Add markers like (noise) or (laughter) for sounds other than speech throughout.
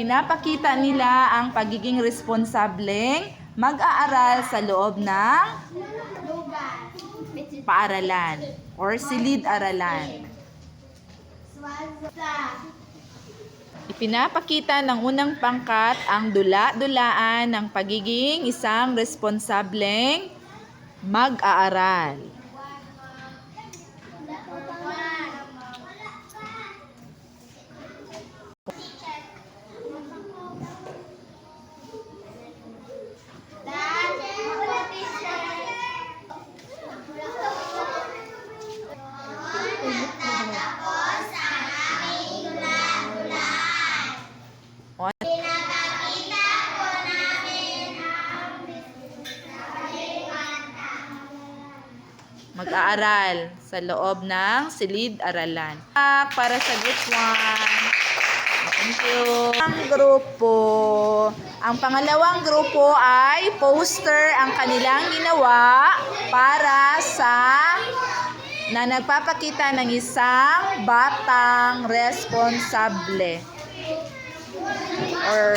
Ipinapakita nila ang pagiging responsableng mag-aaral sa loob ng paaralan or silid-aralan. Ipinapakita ng unang pangkat ang dula-dulaan ng pagiging isang responsableng mag-aaral. Mag-aaral sa loob ng silid-aralan. Ah, Para sa group 1. Thank you. Ang grupo. Ang pangalawang grupo ay poster ang kanilang ginawa para sa na nagpapakita ng isang batang responsable. Or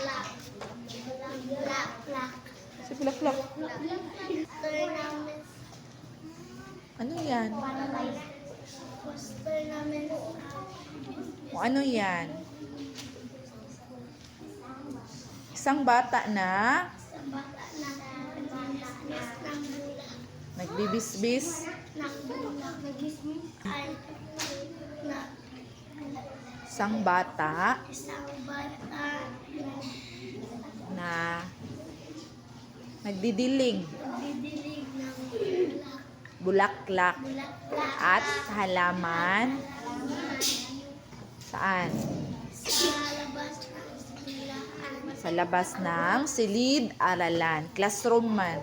Si Plaklak. Ano yan? O ano yan? Isang bata na sa bata na nagbibisbis. Isang bata isang bata na nagdidilig nagdidilig ng bulak. bulaklak Bulaklak at halaman saan? sa labas ng eskwelahan. Sa labas ng silid-aralan. Classroom man.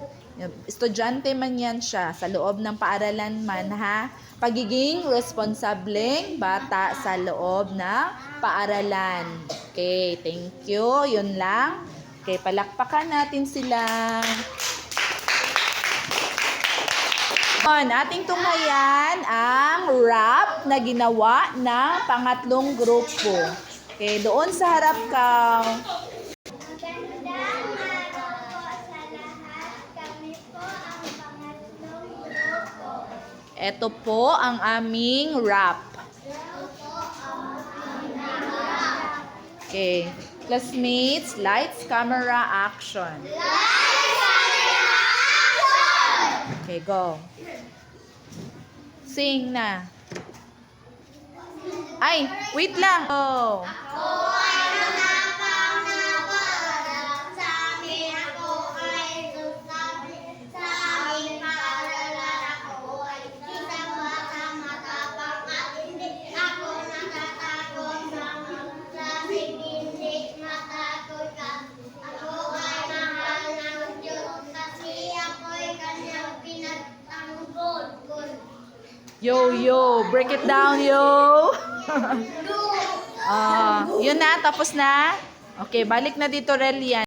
Estudyante man yan siya. Sa loob ng paaralan man ha. Pagiging responsableng bata sa loob ng paaralan. Okay, thank you. Yun lang. Okay, palakpakan natin sila. On, ating tunghayan ang rap na ginawa ng pangatlong grupo. Okay, doon sa harap ka. Ito po ang aming rap. Okay. Classmates, lights, camera, action. Okay, go. Sing na. Ay, wait lang. Oh. Ako Yo, yo. Break it down, yo. (laughs) Ah, yun na. Tapos na. Okay, balik na dito, Relian.